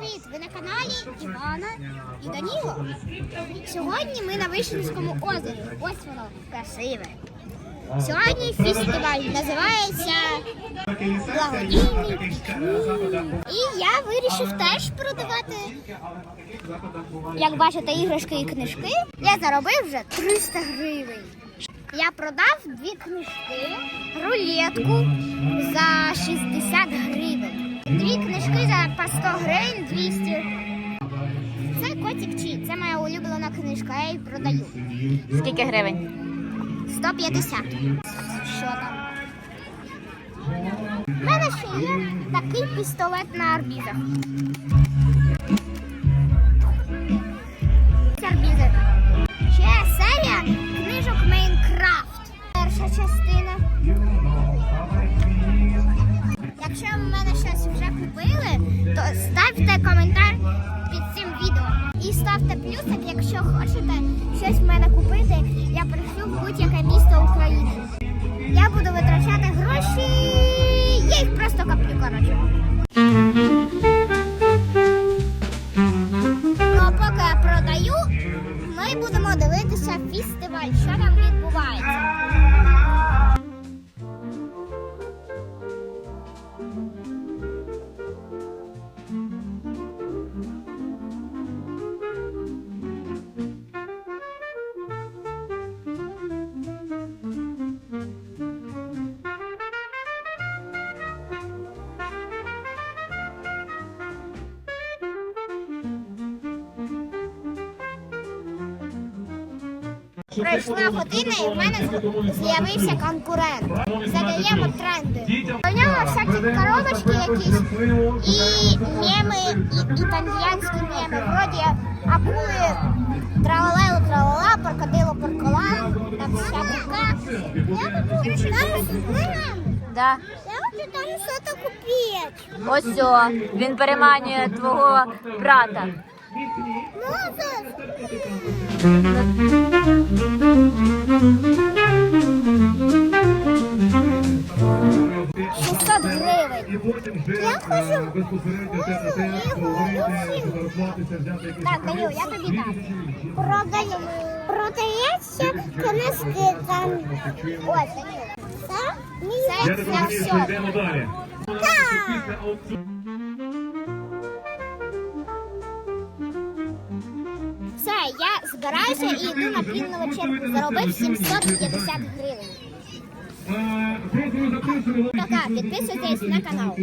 привіт! Ви на каналі Івана і Даніло. Сьогодні ми на Вишинському озері. Ось воно красиве. Сьогодні фестиваль називається Благодійний. І я вирішив теж продавати, як бачите, іграшки і книжки. Я заробив вже 300 гривень. Я продав дві книжки, рулетку за 60 гривень. Дві книжки за по 100 гривень 200. Це котик Чі, це моя улюблена книжка, я її продаю. Скільки гривень? 150. Що там? У мене ще є такий пістолет на арбізах. Щось вже купили, то ставте коментар під цим відео. І ставте плюсик, якщо хочете щось в мене купити, я пришлю в будь-яке місто України. Я буду витрачати гроші, я їх просто коплю, коротше. Ну а поки я продаю, ми будемо дивитися фестиваль, що там відбувається. Пройшла година і в мене з'явився конкурент. Задаємо тренди. У нього всякі коробочки якісь і меми, і італьянські меми. Вроді акули тралалело тралала, паркадило паркола, там вся така. Я хочу Да. Я хочу там щось купити. Ось він переманює твого брата. Можеш? 600 гривень. Я хочу Так, Данил, я тобі дам. Продаю. Продається книжки там. Ось, Данил. Це, це для всього. Далі. Так. Я збираюся і йду на пінну вечірку. Заробив 750 гривень. Е, Пока, підписуйтесь на канал.